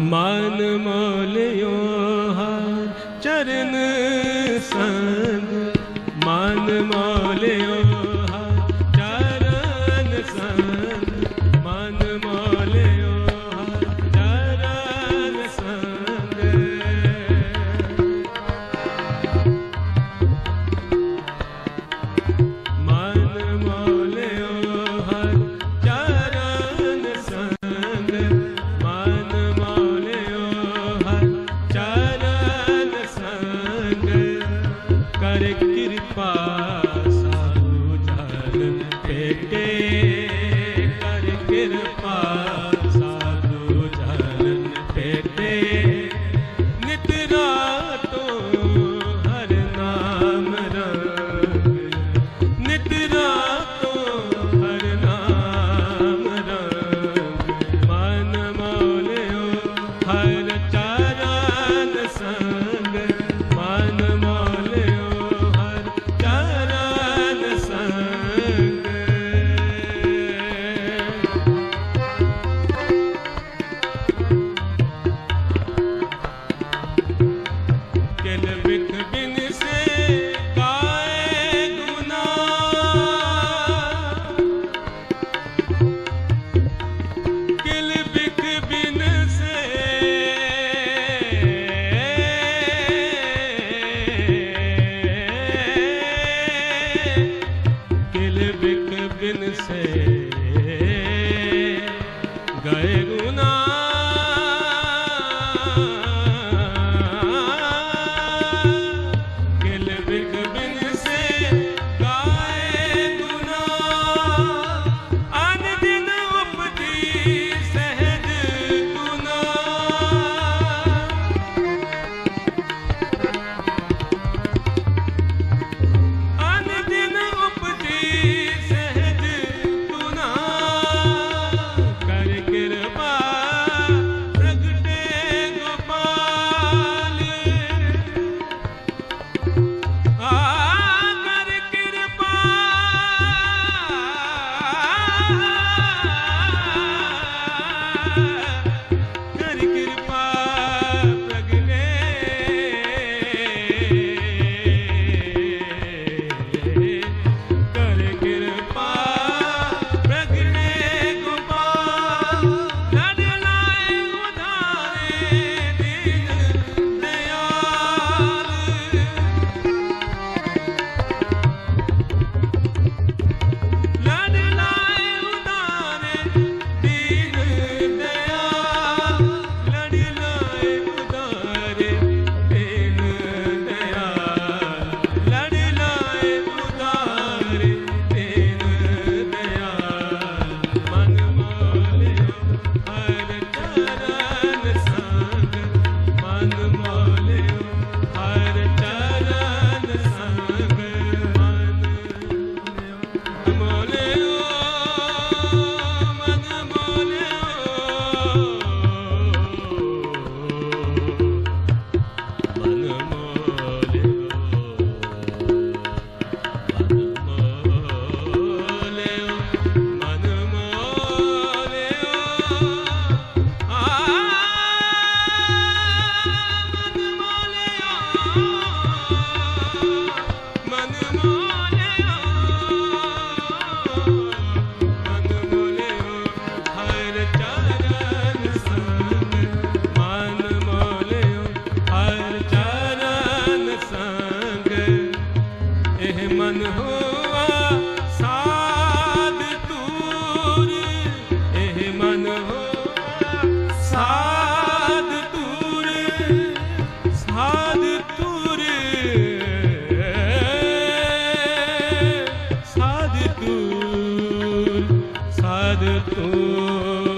ਮਨ ਮੋਲਿਓ ਹਰ ਚਰਨ ਸੰਗ। ਮਨ ਮੋਲਿਓ ਕਰ ਕਿਰਪਾ ਸਾਨੂੰ ਜਨ ਪੇਟੇ ਕਰ ਕਿਰਪਾ ਸਾਨੂੰ ਜਨ ਪੇਟੇ ਨਿਤ ਰਾਤੋਂ ਹਰ ਨਾਮ ਰੰਗ ਨਿਤ ਹਰ ਨਾਮ ਰੰਗ ਮੋਲਿਓ ਹਰ ਤੂੰ